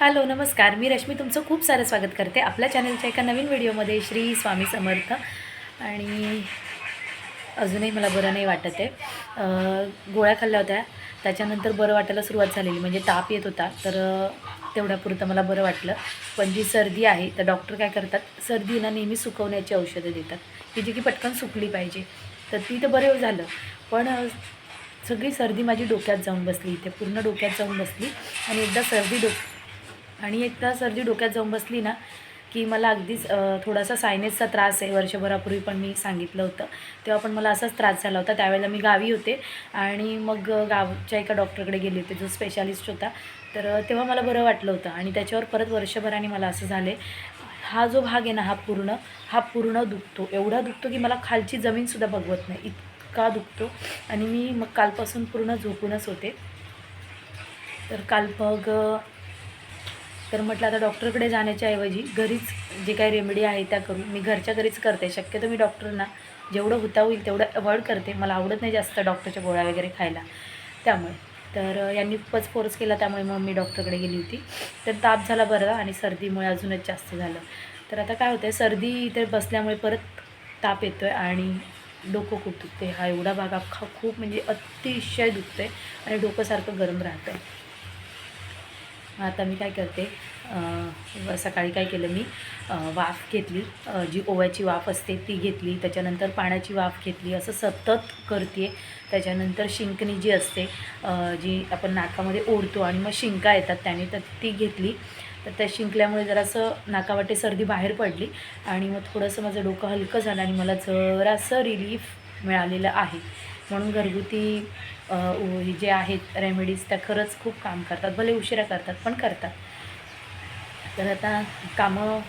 Hello नमस्कार. मी रश्मी तुमचं खूप सारं स्वागत करते आपल्या चॅनलच्या एका नवीन व्हिडिओमध्ये. श्री स्वामी समर्थ. आणि अजूनही मला बरं नाही वाटत आहे. गोळ्या खाल्ल्या होत्या. त्याच्यानंतर बरं वाटायला सुरुवात झालेली. म्हणजे ताप येत होता. तर तेवढ्यापुरतं मला बरं वाटलं. पण जी सर्दी आहे तर डॉक्टर काय करतात सर्दीला नेहमी सुकवण्याची औषधं देतात. की जी की पटकन सुकली पाहिजे. तर ती तर बरं झालं. पण सगळी सर्दी माझी डोक्यात जाऊन बसली इथे. पूर्ण डोक्यात जाऊन बसली. आणि एकदा सर्दी डोक आणि एकदा सर्दी डोक्यात जाऊन बसली ना की मला अगदीच थोडासा सायनेसचा त्रास आहे. वर्षभरापूर्वी पण मी सांगितलं होतं. तेव्हा पण मला असाच त्रास झाला होता. त्यावेळेला मी गावी होते. आणि मग गावच्या एका डॉक्टरकडे गेले होते. जो स्पेशालिस्ट होता. तर तेव्हा मला बरं वाटलं होतं आणि त्याच्यावर परत वर्षभराने मला असं झालं हा जो भाग आहे ना हा पूर्ण हा पूर्ण दुखतो. एवढा दुखतो की मला खालची जमीनसुद्धा बघवत नाही. इतका दुखतो. आणि मी मग कालपासून पूर्ण झोपूनच होते. तर काल मग तर म्हटलं आता डॉक्टरकडे जाण्याच्या ऐवजी घरीच जे काही रेमेडी आहे त्या करू मी घरच्या घरीच करते. शक्यतो मी डॉक्टरना जेवढं होता होईल तेवढं अवॉइड करते. मला आवडत नाही जास्त डॉक्टरच्या गोळ्या वगैरे खायला. त्यामुळे. तर यांनी खूपच फोर्स केला. त्यामुळे मग मी डॉक्टरकडे गेली होती. तर ताप झाला बरं आणि सर्दीमुळे अजूनच जास्त झालं. तर आता काय होतं आहे सर्दी इथे बसल्यामुळे परत ताप येतो आहे आणि डोकं खूप दुखते हा एवढा भाग अख्खा खूप म्हणजे अतिशय दुखतं आहे आणि डोकं सारखं गरम राहतं आहे आता मी काय करते सकाळी काय केलं मी वाफ घेतली. जी ओव्याची वाफ असते ती घेतली. त्याच्यानंतर पाण्याची वाफ घेतली. असं सतत करते. त्याच्यानंतर शिंकणी जी असते जी आपण नाकामध्ये ओढतो आणि मग शिंका येतात त्याने तर ती घेतली. तर त्या शिंकल्यामुळे जरासं नाकावाटे सर्दी बाहेर पडली आणि मग थोडंसं माझं डोकं हलकं झालं आणि मला जरासं रिलीफ मिळालेलं आहे. म्हणून घरगुती जे आहेत रेमेडीज त्या खरंच खूप काम करतात. भले उशिरा करतात पण करतात. तर आता कामं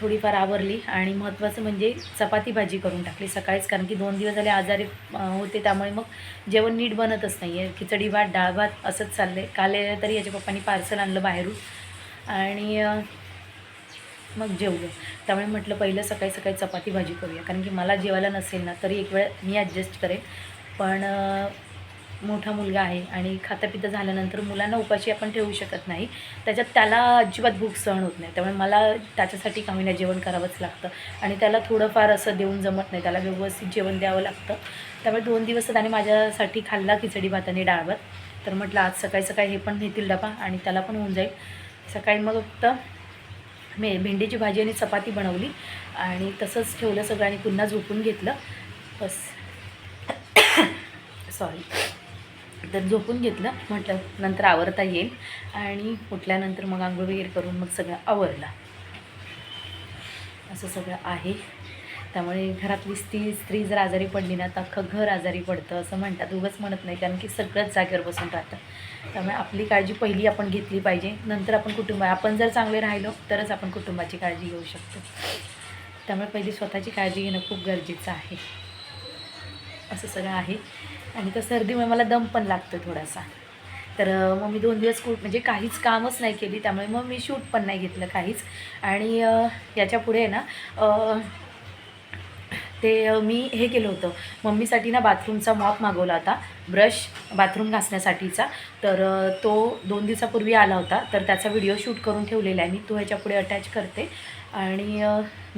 थोडीफार आवरली आणि महत्त्वाचं म्हणजे चपाती भाजी करून टाकली सकाळीच कारण की दोन दिवस झाले आजारी होते त्यामुळे मग जेवण नीट बनतच नाही आहे खिचडी भात डाळ भात असंच चाललं आहे काल तरी याच्या पप्पांनी पार्सल आणलं बाहेरून आणि मग जेवलो. त्यामुळे म्हटलं पहिलं सकाळी सकाळी चपाती भाजी करूया कारण की मला जेवायला नसेल ना तरी एक वेळ मी ॲडजस्ट करेन. पण मोठा मुलगा आहे आणि खातापिता झाल्यानंतर मुलांना उपाशी आपण ठेवू शकत नाही. त्याच्यात त्याला अजिबात भूक सहन होत नाही. त्यामुळे मला त्याच्यासाठी कमी नाही जेवण करावंच लागतं. आणि त्याला थोडंफार असं देऊन जमत नाही. त्याला व्यवस्थित जेवण द्यावं लागतं. त्यामुळे दोन दिवस त्याने माझ्यासाठी खाल्ला खिचडी भात आणि डाळ भात. तर म्हटलं आज सकाळी सकाळी हे पण नेतील डबा आणि त्याला पण होऊन जाईल. सकाळी मग फक्त मे भेंडीची भाजी आणि चपाती बनवली आणि तसंच ठेवलं सगळं आणि पुन्हा झोपून घेतलं. बस. सॉरी तर झोपून घेतलं. म्हटलं नंतर आवरता येईल. आणि उठल्यानंतर मग आंघोळ वगैरे करून मग सगळं आवरलं. असं सगळं आहे. त्यामुळे घरातली स्त्री स्त्री जर आजारी पडली ना तर अख्खं घर आजारी पडतं असं म्हणतात. उगंच म्हणत नाही कारण की सगळंच जागेवर बसून राहतं. त्यामुळे आपली काळजी पहिली आपण घेतली पाहिजे. नंतर आपण कुटुंब आपण जर चांगले राहिलो तरच आपण कुटुंबाची काळजी घेऊ शकतो. त्यामुळे पहिली स्वतःची काळजी घेणं खूप गरजेचं आहे. असं सगळं आहे. आणि त्या सर्दीमुळे मला दम पण लागतो थोडासा. तर मग मी दोन दिवस कुठ म्हणजे काहीच कामच नाही केली त्यामुळे मग मी शूट पण नाही घेतलं काहीच. आणि याच्यापुढे ना ते मी हे केलं होतं. मम्मीसाठी ना बाथरूमचा मॉप मागवला होता ब्रश बाथरूम घासण्यासाठीचा. तर तो दोन दिवसापूर्वी आला होता. तर त्याचा व्हिडिओ शूट करून ठेवलेला आहे मी. तो ह्याच्यापुढे अटॅच करते. आणि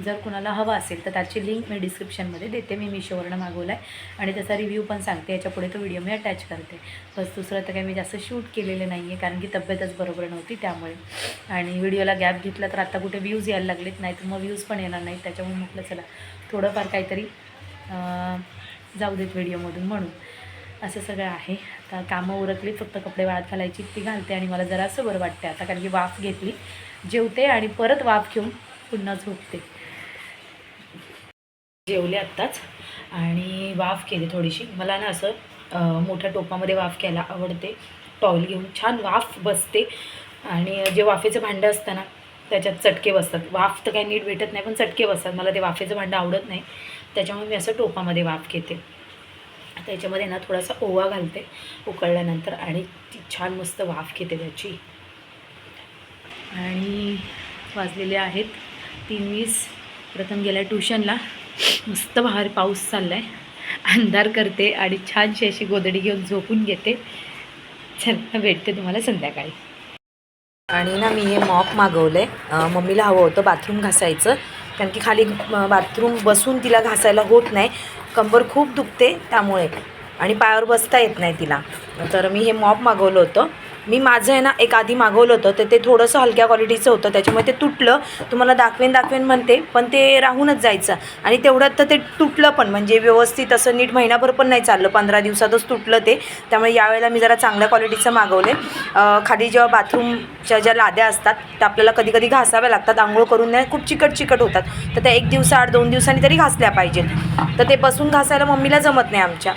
जर कुणाला हवा असेल तर त्याची लिंक मी डिस्क्रिप्शनमध्ये देते. मी मिशोवरनं मागवला आहे. आणि त्याचा रिव्ह्यू पण सांगते. याच्यापुढे तो व्हिडिओ मी अटॅच करते. बस दुसरं तर काही मी जास्त शूट केलेलं नाही आहे. कारण की तब्येतच बरोबर नव्हती त्यामुळे. आणि व्हिडिओला गॅप घेतला तर आता कुठे व्ह्यूज यायला लागलेत. नाही तर मग व्ह्यूज पण येणार नाहीत. त्याच्यामुळे म्हटलं चला थोडंफार काहीतरी जाऊ देत व्हिडिओमधून म्हणून. असं सगळं आहे. आता कामं उरकली फक्त कपडे वाळत घालायची ती घालते आणि मला जरा असं बरं वाटते आता कारण की वाफ घेतली जेवते आणि परत वाफ घेऊन पुन्हा झोपते. जेवले आत्ताच आणि वाफ केली थोडीशी. मला ना असं मोठ्या टोपामध्ये वाफ घ्यायला आवडते. टॉवेल घेऊन छान वाफ बसते. आणि जे वाफेचं भांडं असतं ना त्याच्यात चटके बसतात. वाफ तर काही नीट भेटत नाही पण चटके बसतात. मला ते वाफेचं भांडं आवडत नाही. त्याच्यामुळे मी असं टोपामध्ये वाफ घेते. त्याच्यामध्ये ना थोडासा ओवा घालते उकळल्यानंतर आणि ती छान मस्त वाफ घेते त्याची. आणि वाजलेले आहेत तीन वीस. प्रथम गेल्या ट्युशनला. मस्त बाहेर पाऊस चालला आहे अंधार करते आणि छानशी अशी गोदडी घेऊन झोपून घेते. चल भेटते तुम्हाला संध्याकाळी. आणि ना मी हे मॉप मागवलं आहे मम्मीला हवं होतं बाथरूम घासायचं. कारण की खाली बाथरूम बसून तिला घासायला होत नाही. कंबर खूप दुखते त्यामुळे. आणि पायावर बसता येत नाही तिला. तर मी हे मॉप मागवलं होतं. मी माझं आहे ना एक आधी मागवलं होतं तर ते थोडंसं हलक्या क्वालिटीचं होतं त्याच्यामुळे ते तुटलं. तुम्हाला दाखवेन दाखवेन म्हणते पण ते राहूनच जायचं. आणि तेवढ्यात तर ते तुटलं पण म्हणजे व्यवस्थित असं नीट महिनाभर पण नाही चाललं पंधरा दिवसातच तुटलं ते. त्यामुळे यावेळेला मी जरा चांगल्या क्वालिटीचं मागवले खाली जेव्हा बाथरूमच्या ज्या लाद्या असतात त्या आपल्याला कधी कधी घासाव्या लागतात आंघोळ करून नाही खूप चिकट चिकट होतात. तर त्या एक दिवसाआड दोन दिवसांनी तरी घासल्या पाहिजेत. तर ते बसून घासायला मम्मीला जमत नाही आमच्या.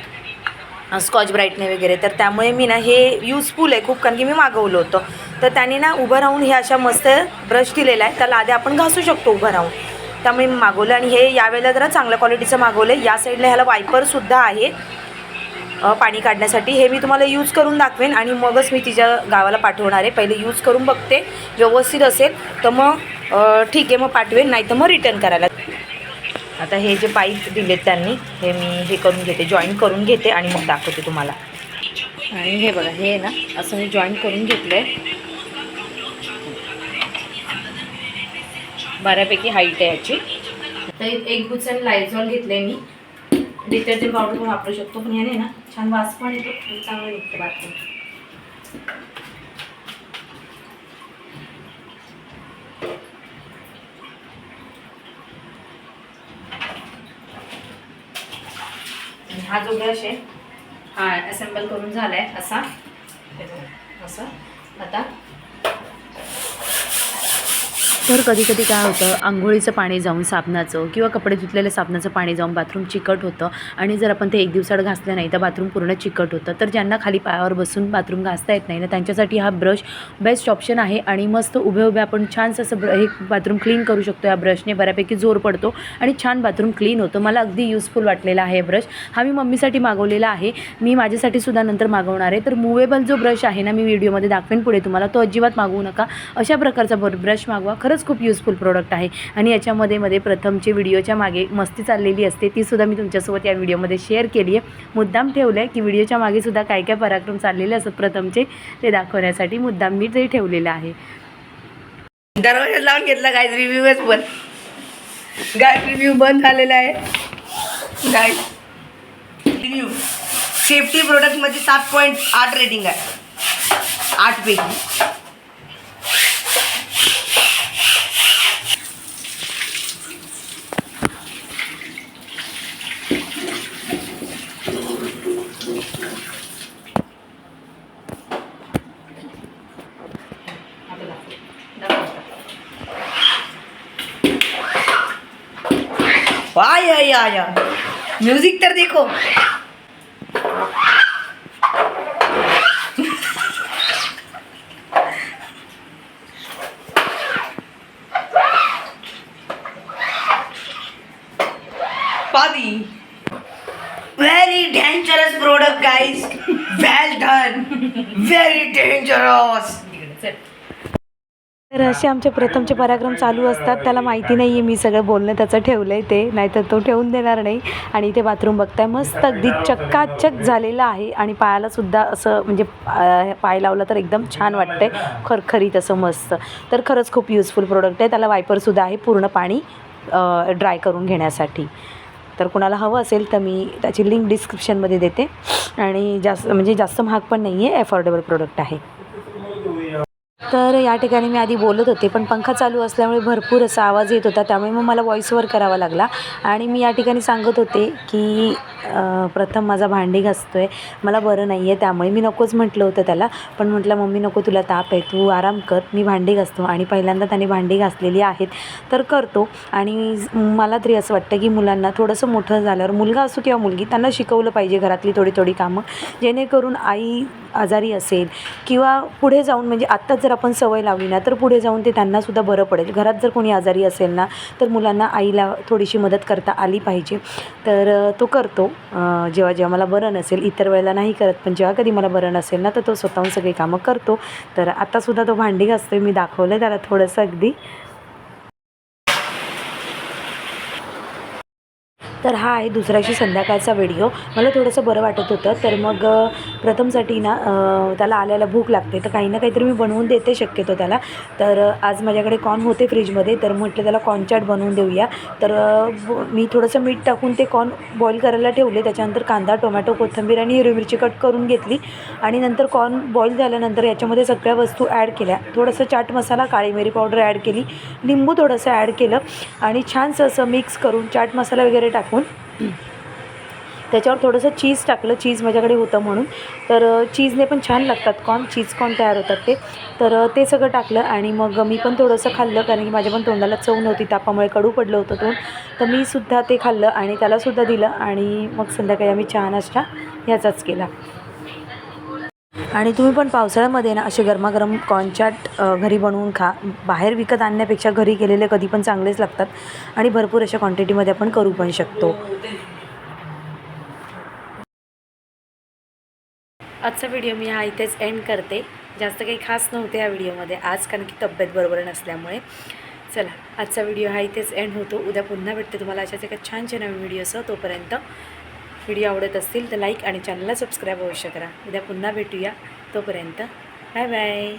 स्कॉच ब्राईटने वगैरे. तर त्यामुळे मी ना हे यूजफुल आहे खूप कारण की मी मागवलं होतं. तर त्याने ना उभं राहून हे अशा मस्त ब्रश दिलेला आहे. त्याला आधी आपण घासू शकतो उभं राहून. त्यामुळे मी मागवलं आणि हे यावेळेला जरा चांगल्या क्वालिटीचं मागवलं आहे. या साईडला ह्याला वायपरसुद्धा आहे. पाणी काढण्यासाठी. हे मी तुम्हाला यूज करून दाखवेन आणि मगच मी तिच्या गावाला पाठवणार आहे. पहिले यूज करून बघते. व्यवस्थित असेल तर मग ठीक आहे मग पाठवेन. नाही तर मग रिटर्न करायला. आता हे जे पाईप दिलेत त्यांनी हे मी हे करून घेते जॉईन करून घेते आणि मग दाखवते तुम्हाला. आणि हे बघा हे ना असं मी जॉईन करून घेतलं आहे बऱ्यापैकी हाईट आहे याची. तर एक बुचन लायझॉल घेतलं मी. डिटर्जंट पावडर पण वापरू शकतो पण याने ना छान वास पण येतो चांगलं निघतं बाथरूम. आणि हा जो ब्रश आहे हा असेंबल करून झाला आहे असा असं. आता तर कधी कधी काय होतं आंघोळीचं पाणी जाऊन साबणाचं किंवा कपडे धुतलेल्या साबणाचं पाणी जाऊन बाथरूम चिकट होतं आणि जर आपण ते एक दिवसाड घासलं नाही तर बाथरूम पूर्ण चिकट होतं. तर ज्यांना खाली पायावर बसून बाथरूम घासता येत नाही ना त्यांच्यासाठी हा ब्रश बेस्ट ऑप्शन आहे आणि मस्त उभे उभे आपण छानसं असं ब्र हे बाथरूम क्लीन करू शकतो या ब्रशने. बऱ्यापैकी जोर पडतो आणि छान बाथरूम क्लीन होतं. मला अगदी युजफुल वाटलेला आहे ब्रश. हा मी मम्मीसाठी मागवलेला आहे. मी माझ्यासाठी सुद्धा नंतर मागवणार आहे. तर मुवेबल जो ब्रश आहे ना मी व्हिडिओमध्ये दाखवेन पुढे तुम्हाला. तो अजिबात मागवू नका. अशा प्रकारचा ब्रश मागवा. खरंच खूप युजफुल प्रोडक्ट आहे. आणि याच्यामध्ये मध्ये प्रथमचे व्हिडिओच्या मागे मस्ती चाललेली असते. ती सुद्धा मी तुमच्यासोबत या व्हिडिओमध्ये शेअर केली आहे. मुद्दाम ठेवलं आहे की व्हिडिओच्या मागे सुद्धा काय काय पराक्रम चाललेले असतात प्रथमचे ते दाखवण्यासाठी मुद्दाम मी ते ठेवलेलं आहे. दरवाजा लावून घेतला गाय रिव्ह्यूच पण. गाय रिव्ह्यू बंद झालेला आहे. गाय रिव्ह्यू सेफ्टी प्रोडक्टमध्ये सात पॉईंट आठ रेटिंग आहे. आठपैकी म्युझिक तर देखो. पादी. Very dangerous product guys well done very dangerous तर असे आमचे प्रथमचे पराक्रम चालू असतात. त्याला माहिती नाही आहे मी सगळं बोलणं त्याचं ठेवलं आहे ते. नाहीतर तो ठेवून देणार नाही. आणि इथे बाथरूम बघताय मस्त अगदी चक्काचक झालेलं आहे. आणि पायाला सुद्धा असं म्हणजे पाय लावला तर एकदम छान वाटतंय. खरखरीत असं मस्त. तर खरंच खूप युजफुल प्रोडक्ट आहे. त्याला वायपरसुद्धा आहे पूर्ण पाणी ड्राय करून घेण्यासाठी. तर कुणाला हवं असेल तर मी त्याची लिंक डिस्क्रिप्शनमध्ये देते. आणि जास्त म्हणजे जास्त महाग पण नाही आहे अफोर्डेबल प्रोडक्ट आहे. तर या ठिकाणी मी आधी बोलत होते पण पंखा चालू असल्यामुळे भरपूर असा आवाज येत होता. त्यामुळे मग मला वॉईसवर करावा लागला. आणि मी या ठिकाणी सांगत होते की प्रथम माझा भांडी घासतो आहे मला बरं नाही आहे त्यामुळे मी नकोच म्हटलं होतं त्याला. पण म्हटलं मम्मी नको तुला ताप आहे. तू आराम कर. मी भांडी घासतो. आणि पहिल्यांदा त्याने भांडी घासलेली आहेत तर करतो. आणि मला तरी असं वाटतं की मुलांना थोडंसं मोठं झाल्यावर मुलगा असो किंवा मुलगी त्यांना शिकवलं पाहिजे घरातली थोडी थोडी कामं. जेणेकरून आई आजारी असेल किंवा पुढे जाऊन म्हणजे आत्ताच जर आपण सवय लावली ना तर पुढे जाऊन ते त्यांनासुद्धा बरं पडेल. घरात जर कोणी आजारी असेल ना तर मुलांना आईला थोडीशी मदत करता आली पाहिजे. तर तो करतो. जेव्हा जेव्हा मला बरं नसेल इतर वेळेला नाही करत पण जेव्हा कधी मला बरं नसेल ना तर तो स्वतःहून सगळी कामं करतो. तर आत्तासुद्धा तो भांडी घासतो मी दाखवलं त्याला थोडंसं अगदी. तर हा आहे दुसऱ्याशी संध्याकाळचा व्हिडिओ. मला थोडंसं बरं वाटत होतं तर मग प्रथमसाठी ना त्याला आल्याला भूक लागते तर काही ना काहीतरी मी बनवून देते शक्यतो त्याला. तर आज माझ्याकडे कॉर्न होते फ्रीजमध्ये तर म्हटलं त्याला कॉर्न चाट बनवून देऊया. तर मी थोडंसं मीठ टाकून ते कॉर्न बॉईल करायला ठेवले त्याच्यानंतर कांदा टोमॅटो कोथिंबीर आणि हिरवी मिरची कट करून घेतली. आणि नंतर कॉर्न बॉईल झाल्यानंतर याच्यामध्ये सगळ्या वस्तू ॲड केल्या. थोडंसं चाट मसाला काळी मिरी पावडर ॲड केली लिंबू थोडंसं ॲड केलं आणि छानसं असं मिक्स करून चाट मसाला वगैरे टाक टाकून. त्याच्यावर थोडंसं चीज टाकलं. चीज माझ्याकडे होतं म्हणून. तर चीजने पण छान लागतात कॉर्न चीज कॉर्न तयार होतात ते. तर ते सगळं टाकलं आणि मग मी पण थोडंसं खाल्लं कारण की माझ्या पण तोंडाला चव नव्हती. तापामुळे कडू पडलं होतं तोंड. तर मी सुद्धा ते खाल्लं आणि त्यालासुद्धा दिलं आणि मग संध्याकाळी आम्ही चहा नाश्ता ह्याचाच केला. आणि तुम्ही पण पावसाळ्यामध्ये ना असे गरमागरम कॉर्नचाट घरी बनवून खा. बाहेर विकत आणण्यापेक्षा घरी केलेले कधी पण चांगलेच लागतात आणि भरपूर अशा क्वांटिटीमध्ये आपण करू पण शकतो. आजचा व्हिडिओ मी हा इथेच एंड करते. जास्त काही खास नव्हते या व्हिडिओमध्ये आज कारण की तब्येत बरोबर नसल्यामुळे. चला आजचा व्हिडिओ हा इथेच एंड होतो. उद्या पुन्हा भेटते तुम्हाला अशाच एका छान नवीन व्हिडिओसह तोपर्यंत. व्हिडिओ आवडत असतील तर लाईक आणि चॅनलला सबस्क्राईब अवश्य करा. उद्या पुन्हा भेटूया. तोपर्यंत बाय बाय.